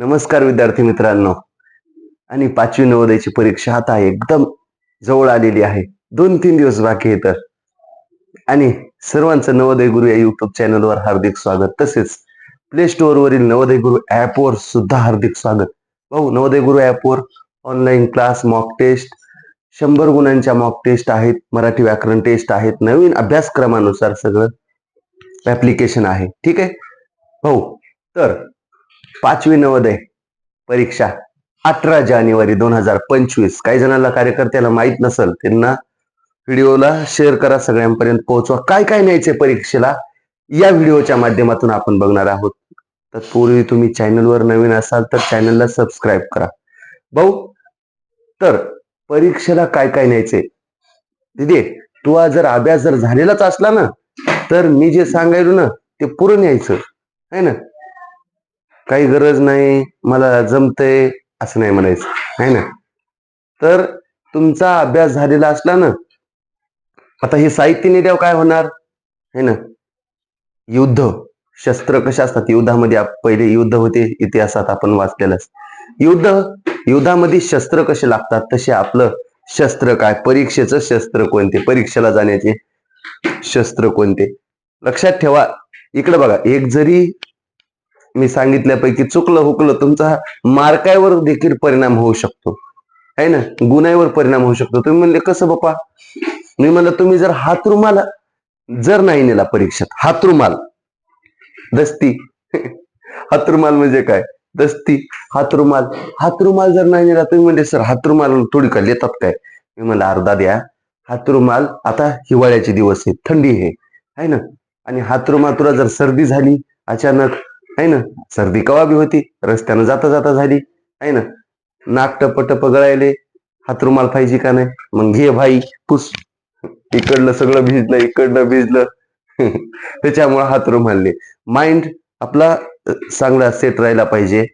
नमस्कार विद्यार्थी मित्रांनो. आणि पाचवी नवोदयाची परीक्षा आता एकदम जवळ आलेली आहे. दोन तीन दिवस बाकी आहे तर. आणि सर्वांचं नवोदय गुरु या युट्यूब चॅनलवर हार्दिक स्वागत. तसेच प्ले स्टोअरवरील नवोदय गुरु ऍपवर सुद्धा हार्दिक स्वागत. भाऊ नवोदय गुरु ऍपवर ऑनलाईन क्लास मॉक टेस्ट शंभर गुणांच्या मॉक टेस्ट आहेत मराठी व्याकरण टेस्ट आहेत नवीन अभ्यासक्रमानुसार सगळं ऍप्लिकेशन आहे. ठीक आहे? भाऊ तर पाचवी नवोदय परीक्षा अठरा जानेवारी दोन हजार पंचवीस. काही जणांना कार्यकर्त्याला माहीत नसेल त्यांना व्हिडिओला शेअर करा सगळ्यांपर्यंत पोहोचवा. काय काय न्यायचे परीक्षेला? या व्हिडिओच्या माध्यमातून आपण बघणार आहोत. तत्पूर्वी तुम्ही चॅनलवर नवीन असाल तर चॅनलला सबस्क्राईब करा. भाऊ तर परीक्षेला काय काय न्यायचे दिदी तू जर अभ्यास जर झालेलाच असला ना तर मी जे सांगायलो ना ते पुरं न्यायचं. है ना? काही गरज नाही मला जमतंय असं नाही म्हणायचं आहे ना? तर तुमचा अभ्यास झालेला असला ना आता हे साहित्य निर्याव काय होणार? है ना? युद्ध शस्त्र कशा असतात? युद्धामध्ये पहिले युद्ध होते इतिहासात आपण वाचलेलंच. युद्ध युद्धामध्ये शस्त्र कसे लागतात? तसे आपलं शस्त्र काय? परीक्षेचं शस्त्र कोणते? परीक्षेला जाण्याचे शस्त्र कोणते? लक्षात ठेवा इकडे बघा एक जरी मी सांगितल्यापैकी चुकलं हुकलं तुमचा मार्कायवर देखील परिणाम होऊ शकतो. आहे ना? गुन्ह्यावर परिणाम होऊ शकतो. तुम्ही म्हणले कसं बापा मी म्हणलं तुम्ही जर हातरुमाल जर नाही नेला परीक्षेत हातरुमाल दस्ती. हातरुमाल म्हणजे काय? दस्ती. हातरुमाल हातरुमाल जर नाही नेला तुम्ही म्हणले सर हातरुमाल थोडी का येतात काय? मी म्हणलं अर्धा द्या हातरुमाल आता हिवाळ्याचे दिवस आहे थंडी आहे. है ना? आणि हातरुमाल तुला जर सर्दी झाली अचानक आहे ना? सर्दी कवा बी होती रस्त्यानं जाता जाता झाली आहे ना? नाक टप टप गळायले हातरुमाल पाहिजे का नाही? मग घे भाई पुस. इकडलं सगळं भिजलं इकडलं भिजलं. त्याच्यामुळे हातरुमालले माइंड आपला चांगला सेट राहायला पाहिजे.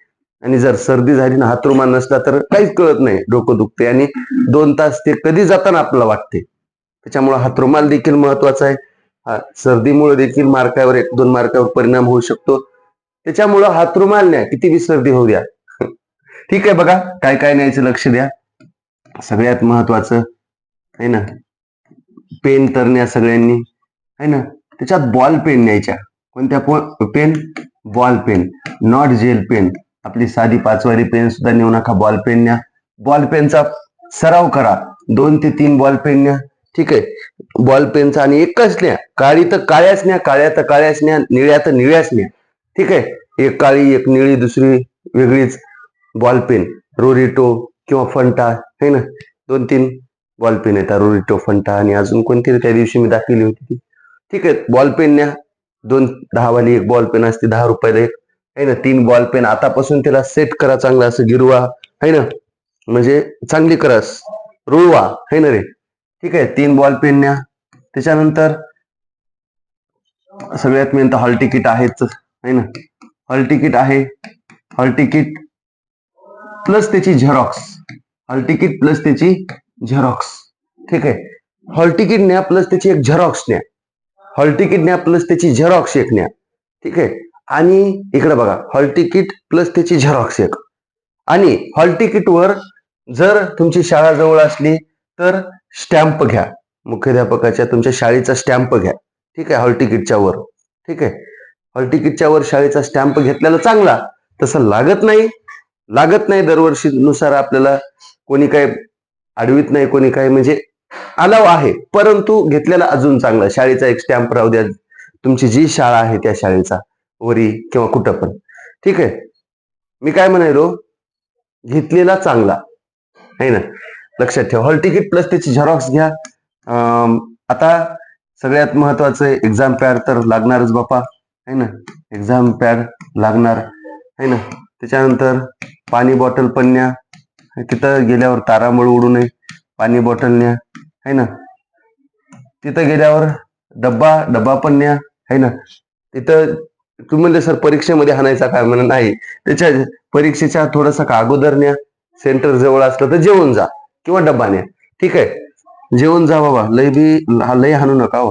आणि जर सर्दी झाली ना हातरुमाल नसला तर काहीच कळत नाही डोकं दुखते आणि दोन तास ते कधी जाताना आपल्याला वाटते त्याच्यामुळे हातरुमाल देखील महत्त्वाचा आहे. सर्दीमुळे देखील मार्कावर एक दोन मार्कावर परिणाम होऊ शकतो. त्याच्यामुळं हातरुमाल न्या किती विसर्दी होऊ द्या. ठीक आहे बघा काय काय न्यायचं लक्ष द्या. सगळ्यात महत्वाचं आहे ना पेन तर न्या सगळ्यांनी आहे ना. त्याच्यात बॉल पेन न्यायच्या. कोणत्या pen? Ball pen. Not gel pen. आपली साधी पाचवारी पेन सुद्धा नेऊ नका बॉल पेन न्या. बॉल पेनचा सराव करा. दोन ते तीन बॉल पेन न्या. ठीक आहे. बॉल पेनचा आणि एकच न्या. काळी तर काळ्याच न्या काळ्या तर काळ्याच न्या निळ्या तर निळ्याच न्या. ठीक आहे? एक काळी एक निळी दुसरी वेगळीच बॉल पेन रोरिटो किंवा फंटा है ना? दोन तीन बॉल पेन येतात रोरिटो फंटा आणि अजून कोणती? त्या दिवशी मी दाखवली होती ती. ठीक आहे बॉल पेन न्या. दोन दहावाली एक बॉल पेन असते दहा रुपयाला एक. है ना? तीन बॉल पेन आतापासून त्याला सेट करा चांगला असं गिरवा. है ना? म्हणजे चांगली करा रुळवा है ना रे? ठीक आहे तीन बॉल पेन न्या. त्याच्यानंतर सगळ्यात मेन तर हॉल तिकीट आहेच. है ना? हॉल तिकीट आहे. हॉल तिकीट प्लस त्याची झेरॉक्स हॉल तिकीट प्लस त्याची झेरॉक्स ठीक आहे? हॉल तिकीट न्या प्लस त्याची एक झेरॉक्स न्या. हॉल तिकीट न्या प्लस त्याची झेरॉक्स एक न्या. ठीक आहे? आणि इकडे बघा हॉल तिकीट प्लस त्याची झेरॉक्स एक. आणि हॉल तिकीटवर जर तुमची शाळा जवळ असली तर स्टॅम्प घ्या. मुख्याध्यापकाच्या तुमच्या शाळेचा स्टॅम्प घ्या. ठीक आहे? हॉल तिकीटच्या वर. ठीक आहे? हॉल तिकीटच्या वर शाळेचा स्टॅम्प घेतलेला चांगला. तसं लागत नाही. लागत नाही दरवर्षी नुसार आपल्याला कोणी काय अडवित नाही कोणी काय म्हणजे अलाव आहे. परंतु घेतलेला अजून चांगला. शाळेचा एक स्टॅम्प राहू द्या. तुमची जी शाळा आहे त्या शाळेचा. वरी किंवा कुठं पण. ठीक आहे? मी काय म्हणायलो घेतलेला चांगला. आहे ना? लक्षात ठेवा. हॉल तिकीट प्लस त्याची झेरॉक्स घ्या. आता सगळ्यात महत्वाचं एक्झाम पॅर तर लागणारच बापा. आहे ना? एक्झाम पॅड लागणार आहे ना? त्याच्यानंतर पाणी बॉटल पण न्या. तिथं गेल्यावर तारांबळ उडू नये. पाणी बॉटल न्या है ना? तिथं गेल्यावर डब्बा डब्बा पण न्या है ना? तिथं तुम्ही म्हणले सर परीक्षेमध्ये हाणायचा काय? म्हणा नाही. त्याच्या परीक्षेच्या थोडासा का अगोदर न्या. सेंटर जवळ असलं तर जेवून जा किंवा डब्बा न्या. ठीक आहे? जेवून जा बाबा. लय बी लय हाणू नका हो.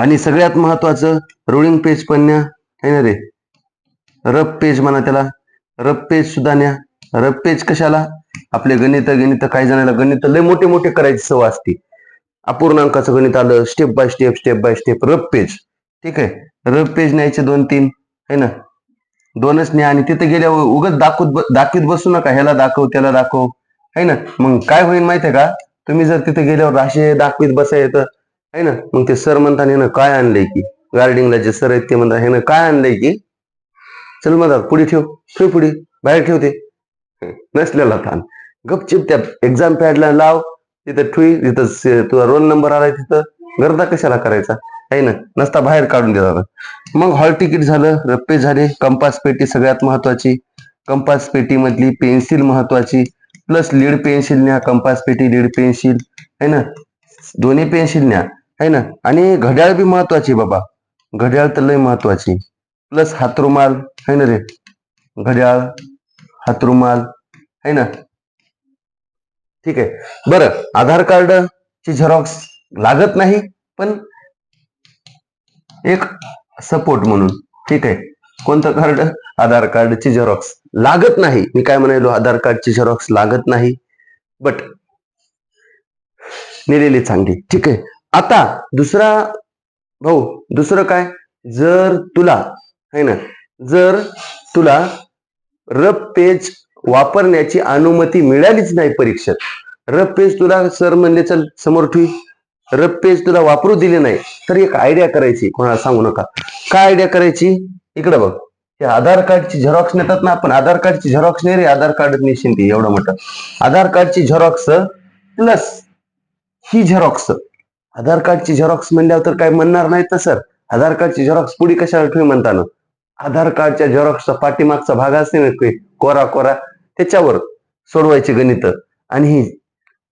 आणि सगळ्यात महत्वाचं रोलिंग पेज पण न्या. है ना रे? रफ पेज म्हणा त्याला. रफ पेज सुद्धा न्या. रफ पेज कशाला? आपले गणित गणित काही जणांना गणित लय मोठे मोठे करायची सवय असते. अपूर्णांकाचं गणित आलं step by step step by step rough page ठीक आहे? रफ पेज न्यायचे दोन तीन. है ना? दोनच न्या आणि तिथे गेल्यावर उगत दाखवत दाखवीत बसू नका. ह्याला दाखव त्याला दाखव. है ना? मग काय होईल माहितीये का? तुम्ही जर तिथे गेल्यावर असे दाखवीत बसाय तर है ना? मग ते सर म्हणतात "हे ना काय आणलंय की? गार्डिंगला जे सर आहेत ते म्हणतात हे ना काय आणलंय की? चल म्हणतात पुढे ठेव ठेव पुढे बाहेर ठेवते. नसलेला ताण. गपचिप त्या एक्झाम पॅडला लाव तिथं ठुई तिथं तुझा रोल नंबर आलाय तिथं. गर्दा कशाला करायचा? आहे ना? नसता बाहेर काढून देतात मग हॉल तिकीट झालं रप्पे झाले कंपास पेटी सगळ्यात महत्वाची. कंपास पेटी मधली पेन्सिल महत्वाची. प्लस लीड पेन्सिल न्या कंपास पेटी लीड पेन्सिल है ना? दोन्ही पेन्सिल न्या. है ना? आणि घड्याळ बी महत्वाची बाबा. घड्याळ तर लय महत्वाची. प्लस हातरुमाल है ना रे? घड्याळ हातरुमाल है ना? ठीक आहे. बरं आधार कार्ड ची झेरॉक्स लागत नाही पण एक सपोर्ट म्हणून. ठीक आहे. कोणतं कार्ड? आधार कार्डची झेरॉक्स. लागत नाही. मी काय म्हणालो आधार कार्डची झेरॉक्स लागत नाही. बट नेलेली चांगली. ठीक आहे. आता दुसरा भाऊ दुसरं काय? जर तुला है ना? जर तुला रब पेज वापरण्याची अनुमती मिळालीच नाही परीक्षेत रब पेज तुला सर म्हणले चल समोर ठेवी. रब पेज तुला वापरू दिले नाही तर एक आयडिया करायची कोणाला सांगू नका. काय आयडिया करायची? इकडे बघ. ते आधार कार्डची झेरॉक्स नेतात ना आपण आधार कार्डची झेरॉक्स नाही रे आधार कार्ड नेशन ती एवढं मोठं. आधार कार्डची झेरॉक्स प्लस ही झेरॉक्स आधार कार्डची झेरॉक्स म्हणल्यावर तर काय म्हणणार नाही तर सर. आधार कार्डची झेरॉक्स पुढे कशाला ठेवी म्हणताना आधार कार्डच्या झेरॉक्सचा पाठीमागचा भाग असते ना कोरा कोरा. त्याच्यावर सोडवायची गणित. आणि ही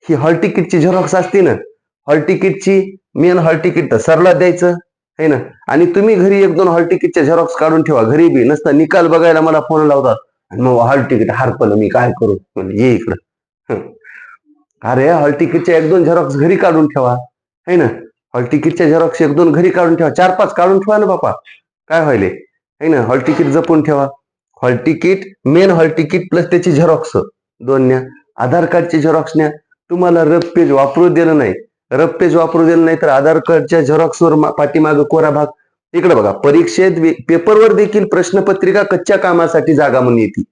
ही हॉल तिकीटची झेरॉक्स असते ना? हॉल तिकीटची मेन हॉल तिकीट तर सरला द्यायचं है ना? आणि तुम्ही घरी एक दोन हॉल तिकीटच्या झेरॉक्स काढून ठेवा. घरी बी. नसता निकाल बघायला मला फोन लावतात. आणि मग हॉल तिकीट हारपलं मी काय करू? ये इकडं. अरे हॉल तिकीटच्या एक दोन झेरॉक्स घरी काढून ठेवा. है ना? हॉल तिकीटच्या झेरॉक्स एक दोन घरी काढून ठेवा. चार पाच काढून ठेवा ना बापा. काय व्हायले? है ना? हॉल तिकीट जपून ठेवा. Hall ticket main hall ticket plus त्याची झेरॉक्स दोन न्या. आधार कार्डची झेरॉक्स न्या. तुम्हाला रब पेज वापरू दिलं नाही. रब पेज वापरू दिलं नाही तर आधार कार्डच्या झेरॉक्सवर पाठीमाग पाठीमागं कोरा भाग. इकडे बघा. परीक्षेत पेपरवर देखील प्रश्नपत्रिका कच्च्या कामासाठी जागा म्हणून येते.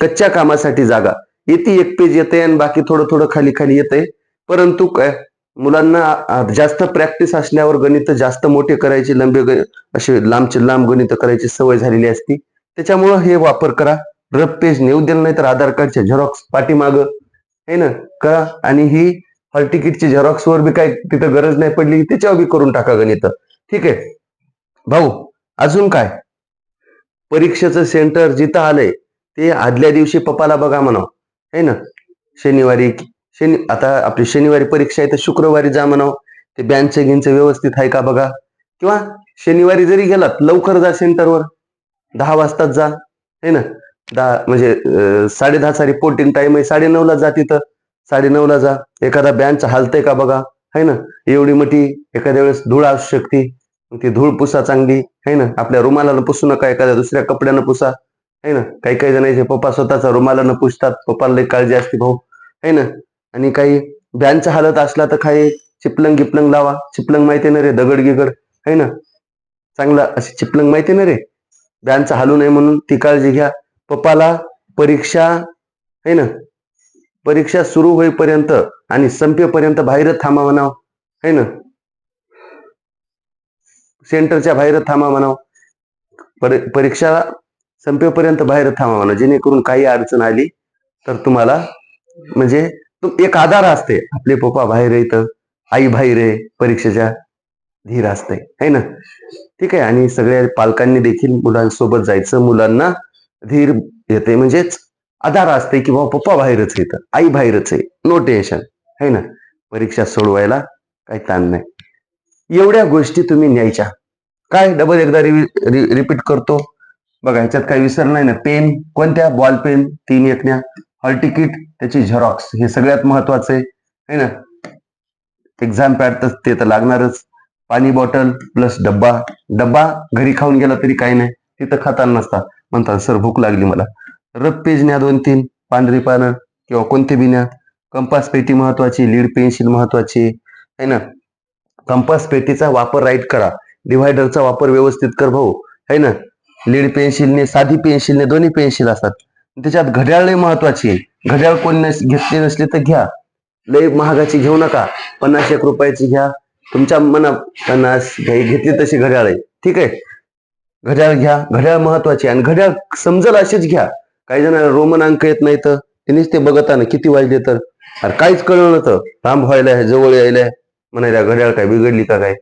कच्च्या कामासाठी जागा. येते एक पेज येते आणि बाकी थोडं थोडं खाली खाली येते परंतु काय? मुलांना जास्त प्रॅक्टिस असल्यावर गणित जास्त मोठे करायचे लंबे असे लांबचे लांब गणित करायची सवय झालेली असती. त्याच्यामुळं हे वापर करा. रफ पेज नेऊ दिलं नाही तर आधार कार्डच्या झेरॉक्स पाठीमाग. है ना? करा. आणि ही हॉल तिकीटची झेरॉक्स वर बी काय तिथं गरज नाही पडली त्याच्यावर बी करून टाका गणित. ठीक आहे? भाऊ अजून काय? परीक्षेचं सेंटर जिथं आलंय ते आदल्या दिवशी पप्पाला बघा म्हणा है ना? शनिवारी शनि आता आपली शनिवारी परीक्षा आहे तर शुक्रवारी जा म्हणाव. ते बँकचं गिनचं व्यवस्थित आहे का बघा? किंवा शनिवारी जरी गेलात लवकर जा सेंटरवर दहा वाजताच जा. है ना? दहा म्हणजे साडे दहा दहाचा रिपोर्टिंग टाइम आहे. साडे ला जा तिथं. साडे नऊला जा. एखादा बँच हालतंय का बघा? है ना? एवढी मोठी एखाद्या वेळेस धूळ असू शकते. ती धूळ पुसा चांगली. है ना? आपल्या रुमालानं पुसू नका. एखाद्या दुसऱ्या कपड्यानं पुसा. है ना? काही काही जणांचे पप्पा स्वतःचा रुमालानं पुसतात. पप्पाला काळजी असते भाऊ. है ना? आणि काही बँच हालत असला तर काही चिपलंग गिपलंग लावा. चिपलंग माहिती ना रे दगड गिगड. है ना? चांगला अशी चिपलंग माहिती ना रे. बँच हालू नये म्हणून ती काळजी घ्या. पप्पाला परीक्षा है ना? परीक्षा सुरू होईपर्यंत आणि संपेपर्यंत बाहेर थांबा म्हणाव है ना? सेंटरच्या बाहेर थांबा म्हणाव परीक्षा संपेपर्यंत बाहेर थांबा म्हणा जेणेकरून काही अडचण आली तर तुम्हाला म्हणजे एक आधार असते. आपले पप्पा बाहेर येतं आई बाहेर आहे परीक्षेच्या धीर असते. है ना? ठीक आहे. आणि सगळ्या पालकांनी देखील मुलांसोबत जायचं. मुलांना धीर येते. म्हणजेच आधार असते की बाबा पप्पा बाहेरच येतं आई बाहेरच आहे. नो टेन्शन है ना? परीक्षा सोडवायला काही ताण नाही. एवढ्या गोष्टी तुम्ही न्यायच्या. काय? डबल एकदा रिपीट करतो. बघा ह्याच्यात काही विसर नाही ना. पेन कोणत्या? बॉल पेन तीन एकण्या. हॉल तिकीट त्याची झेरॉक्स हे सगळ्यात महत्वाचं आहे. है ना? एक्झाम पॅड तर ते तर लागणारच. पाणी बॉटल प्लस डब्बा. डब्बा घरी खाऊन गेला तरी काही नाही. तिथं खाताना नसता. म्हणतात सर भूक लागली मला. रफ पेज न्या दोन तीन पांढरी पानं किंवा कोणते बी न्या. कंपास पेटी महत्वाची लीड पेन्सिल महत्वाची. आहे ना? कंपास पेटीचा वापर राईट करा. डिव्हायडरचा वापर व्यवस्थित कर भाऊ. है ना? लीड पेन्सिलने साधी पेन्सिलने दोन्ही पेन्सिल असतात. त्याच्यात घड्याळ लय महत्वाची आहे. घड्याळ कोण घेतली नसली तर घ्या. लय महागाची घेऊ नका. पन्नास एक रुपयाची घ्या. तुमच्या मना पन्नास घेतली तशी घड्याळ आहे. ठीक आहे? घड्याळ घ्या. घड्याळ महत्वाची आणि घड्याळ समजल अशीच घ्या. काही जणांना रोमन अंक येत नाही तर. त्यांनीच ते बघताना किती वाजले तर. अरे काहीच कळलं तर लांब व्हायला जवळ यायला म्हणायला घड्याळ काय बिघडली का काय?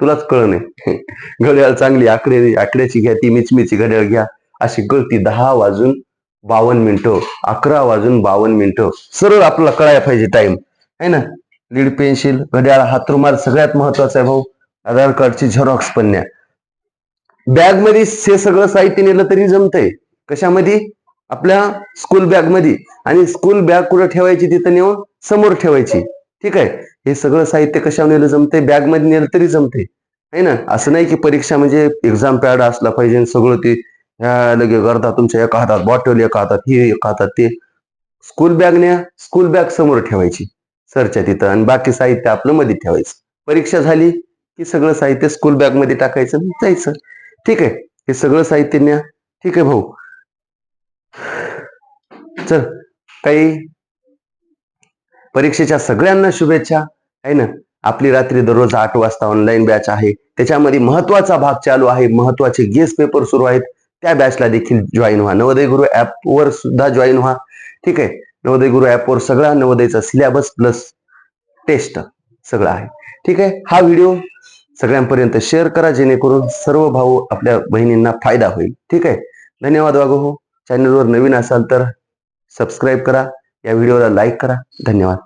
तुलाच कळ नाही. घड्याळ चांगली आकडे आकड्याची घ्या ती मिचमिची घड्याळ घ्या. अशी गळती दहा वाजून बावन्न मिनिटं अकरा वाजून बावन्न मिनिटं. सरळ आपल्याला कळायला पाहिजे टाइम आहे ना? लीड पेन्सिल घड्याळ हात रुमाल सगळ्यात महत्त्वाचा आहे भाऊ. आधार कार्डची झेरॉक्स पण न्या. बॅगमध्ये हे सगळं साहित्य नेलं तरी जमतंय. कशामध्ये? आपल्या स्कूल बॅगमध्ये. आणि स्कूल बॅग कुठं ठेवायची तिथं नेऊन समोर ठेवायची. ठीक आहे? हे सगळं साहित्य कशावर नेलं जमतंय? बॅगमध्ये नेलं तरी जमतंय. आहे ना? असं नाही की परीक्षा म्हणजे एक्झाम पॅड असला पाहिजे सगळं ते ह्या लगे गर्दा तुमच्या एका हातात बॉटल एका हातात हे एका हातात ते. स्कूल बॅग न्या स्कूल बॅग समोर ठेवायची सरच्या तिथं आणि बाकी साहित्य आपलं मध्ये ठेवायचं. परीक्षा झाली की सगळं साहित्य स्कूल बॅगमध्ये टाकायचं जायचं. ठीक आहे हे सगळं साहित्य न्या. ठीक आहे भाऊ. चल काही परीक्षेच्या सगळ्यांना शुभेच्छा. आहे ना? आपली रात्री दररोज आठ वाजता ऑनलाईन बॅच आहे. त्याच्यामध्ये महत्त्वाचा भाग चालू आहे. महत्त्वाचे गेस्ट पेपर सुरू आहेत. त्या बॅचला देखील जॉईन व्हा. नवोदय गुरु ॲपवर सुद्धा जॉईन व्हा. ठीक आहे? नवोदय गुरु ॲपवर सगळा नवोदयचा सिलेबस प्लस टेस्ट सगळं आहे. ठीक आहे? हा व्हिडिओ सगळ्यांपर्यंत शेअर करा जेणेकरून सर्व भाऊ आपल्या बहिणींना फायदा होईल. ठीक आहे? धन्यवाद वागो हो चॅनलवर नवीन असाल तर सबस्क्राईब करा. या व्हिडिओला लाईक करा. धन्यवाद.